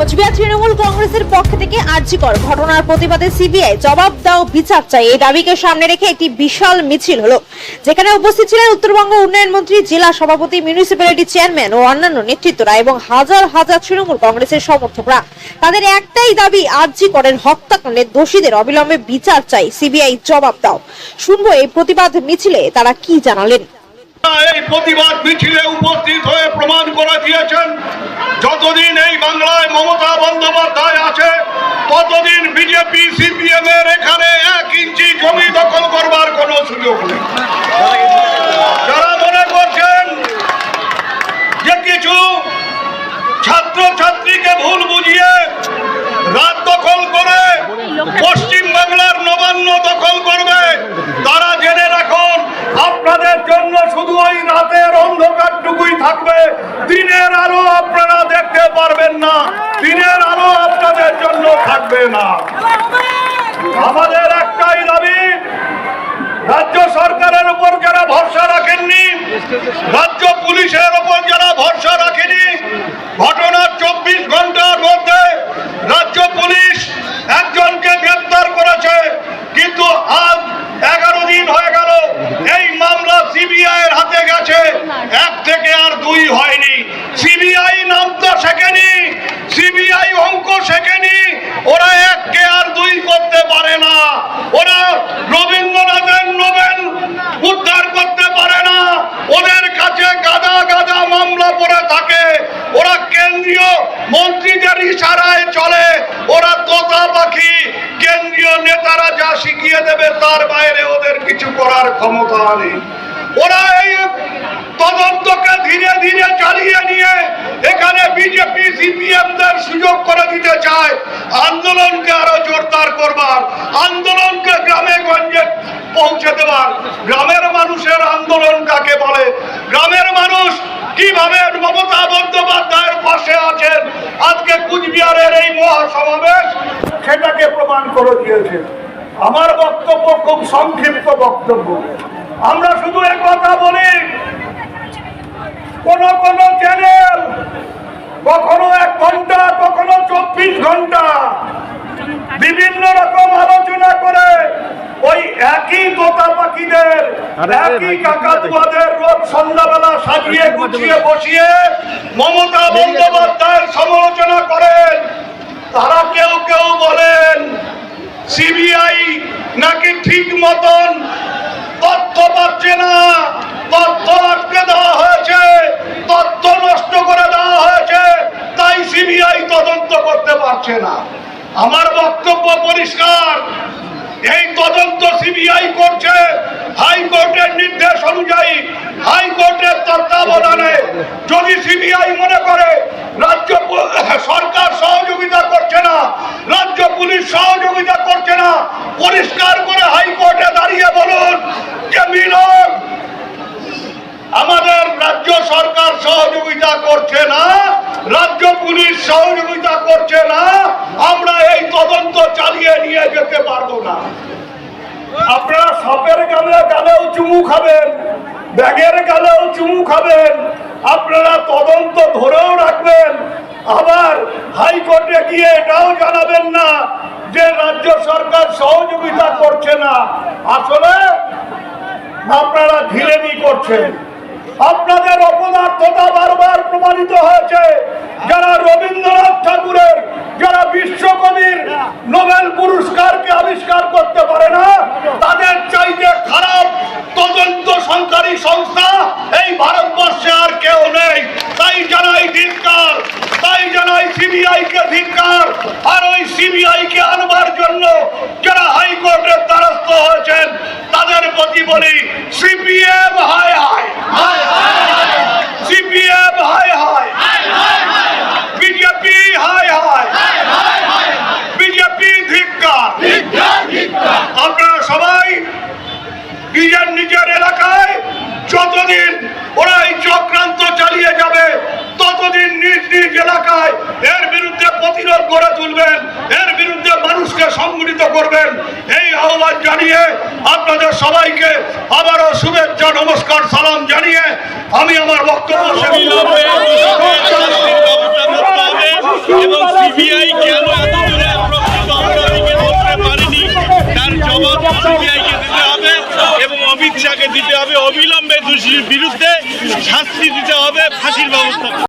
কোচবিহার তৃণমূল কংগ্রেসের পক্ষ থেকে আর্জিকর ঘটনার প্রতিবাদে সিবিআই জবাব দাও বিচার চাই এই দাবিকে সামনে রেখে একটি বিশাল মিছিল হলো, যেখানে উপস্থিত ছিলেন উত্তরবঙ্গ উন্নয়ন মন্ত্রী, জেলা সভাপতি মিউনিসিপ্যালিটি চেয়ারম্যান ও অন্যান্য নেতৃত্বরা এবং হাজার হাজার তৃণমূল কংগ্রেসের সমর্থকরা। তাদের একটাই দাবি আর্জিকরের হত্যাকাণ্ডের দোষীদের অবিলম্বে বিচার চাই সিবিআই জবাব দাও। শুনব এই প্রতিবাদ মিছিলে তারা কি জানালেন। এই প্রতিবাদ মিছিলে উপস্থিত হয়ে প্রমাণ করে দিয়েছেন, যতদিন এই বাংলায় মমতা বন্দ্যোপাধ্যায় আছে ততদিন বিজেপি, সিপিএম এর এখানে এক ইঞ্চি জমি দখল করবার কোনো সুযোগ নেই। যারা মনে করছেন যে কিছু ছাত্র ছাত্রীকে ভুল বুঝিয়ে রাত দখল করে পশ্চিম বাংলার নবান্ন দখল করবে, তারা জেনে রাখুন, আপনাদের জন্য শুধু ওই রাতের অন্ধকারটুকুই থাকবে, দিনের আলো আপনারা না, দিনের আলো আপনাদের জন্য থাকবে না। আমাদের একটাই দাবি, রাজ্য সরকারের উপর যারা ভরসা রাখেননি রাজ্য পুলিশের উপর যারা ভরসা রাখেনি ঘটনার চব্বিশ ঘণ্টার মধ্যে রাজ্য পুলিশ একজনকে গ্রেপ্তার করেছে কিন্তু আজ এগারো দিন হয়ে গেল এই মামলা সিবিআই এর হাতে গেছে এক থেকে আর দুই হয়নি সিবিআই নামটা শেখেনি সিবিআই অঙ্ক শেখেনি। ওরা এককে আর দুই করতে পারে না। ওরা রবীন্দ্রনাথের নোবেল উদ্ধার করতে পারে না। ওদের কাছে গাদা গাদা মামলা পড়ে থাকে। ওরা কেন্দ্রীয় মন্ত্রীদের ইশারায় চলে। ওরা তোতা পাখি। কেন্দ্রীয় নেতারা যা শিখিয়ে দেবে তার বাইরে ওদের কিছু করার ক্ষমতা নেই। ওরা এই তদন্তকে ধীরে ধীরে চালিয়ে নিয়ে বিজেপি সিপিএম দের সুযোগ করে দিতে চায়, আন্দোলনকে আরও জোরদার করবার, আন্দোলনকে গ্রামে গঞ্জে পৌঁছে দেবার। গ্রামের মানুষের আন্দোলন কাকে বলে? গ্রামের মানুষ কীভাবে মমতা বন্দ্যোপাধ্যায়ের পাশে আছেন? আজকে কুচবিহারের এই মহাসমাবেশ সেটাকে প্রমাণ করে দিয়েছে। আমার বক্তব্য খুব সংক্ষিপ্ত বক্তব্য। আমরা শুধু কথা বলি, কোন কোন কখনো এক ঘণ্টা কখনো চব্বিশ ঘণ্টা। বিভিন্ন রকম আলোচনা করে ওই একই তোতা পাখিদের একই কাকাতুয়াদের রোজ সন্ধ্যাবেলা সাজিয়ে গুছিয়ে বসিয়ে মমতা বন্দ্যোপাধ্যায়ের সমালোচনা করেন। তারা কেউ কেউ বলেন সিবিআই নাকি ঠিক মতন তথ্য পাচ্ছে না? তথ্য আটকে দেওয়া হয়েছে তথ্য নষ্ট করে দেওয়া হয়েছে তাই সিবিআই তদন্ত পারছে না। আমার বক্তব্য পরিষ্কার। এই তদন্ত সিবিআই করছে। হাইকোর্টের নির্দেশ অনুযায়ী হাইকোর্টের তত্ত্বাবধানে যদি সিবিআই মনে করে, রাজ্য সরকার সহযোগিতা করছে না, রাজ্য পুলিশ সহযোগিতা করছে না, পরিষ্কার করে হাইকোর্টে দাঁড়িয়ে বলুন যে মিলন, আমাদের রাজ্য সরকার সহযোগিতা করছে না। রাজ্য পুলিশ সহযোগিতা করছে না, আমরা এই তদন্ত চালিয়ে নিয়ে যেতে পারব না। আপনারা সাপের গালে গালেও চুমু খাবেন, ব্যাগের গালেও চুমু খাবেন, আপনারা তদন্ত ধরেও রাখবেন। আবার হাইকোর্টে গিয়ে এটাও জানাবেন না যে রাজ্য সরকার সহযোগিতা করছে না। আসলে আপনারা ঢিলেমি করছেন। আপনাদের অপদার্থতা বারবার প্রমাণিত হয়েছে। যারা রবীন্দ্রনাথ ঠাকুরের, যারা বিশ্বকবির নোবেল পুরস্কারকে আবিষ্কার করতে পারে না, তাদের চাইতে খারাপ তদন্ত সংকারী সংস্থা এই ভারতবর্ষে আর কেউ নেই। তাই জানাই ধিক্কার, তাই জানাই সিবিআই কে ধিক্কার, আর ওই সিবিআই কে আনবার জন্য যারা হাইকোর্টের দ্বারস্থ হয়েছেন, তাদের প্রতি বলি, সিপিএম নিজ এলাকায় এর বিরুদ্ধে প্রতিরোধ গড়ে তুলবেন, এর বিরুদ্ধে মানুষকে সংগঠিত করবেন। এই আহ্বান জানিয়ে আপনাদের সবাইকে আবারও শুভেচ্ছা, নমস্কার, সালাম জানিয়ে আমি আমার বক্তব্য অমিত শাহকে দিতে হবে। অবিলম্বে দোষীর বিরুদ্ধে শাস্তি দিতে হবে। ফাঁসির ব্যবস্থা।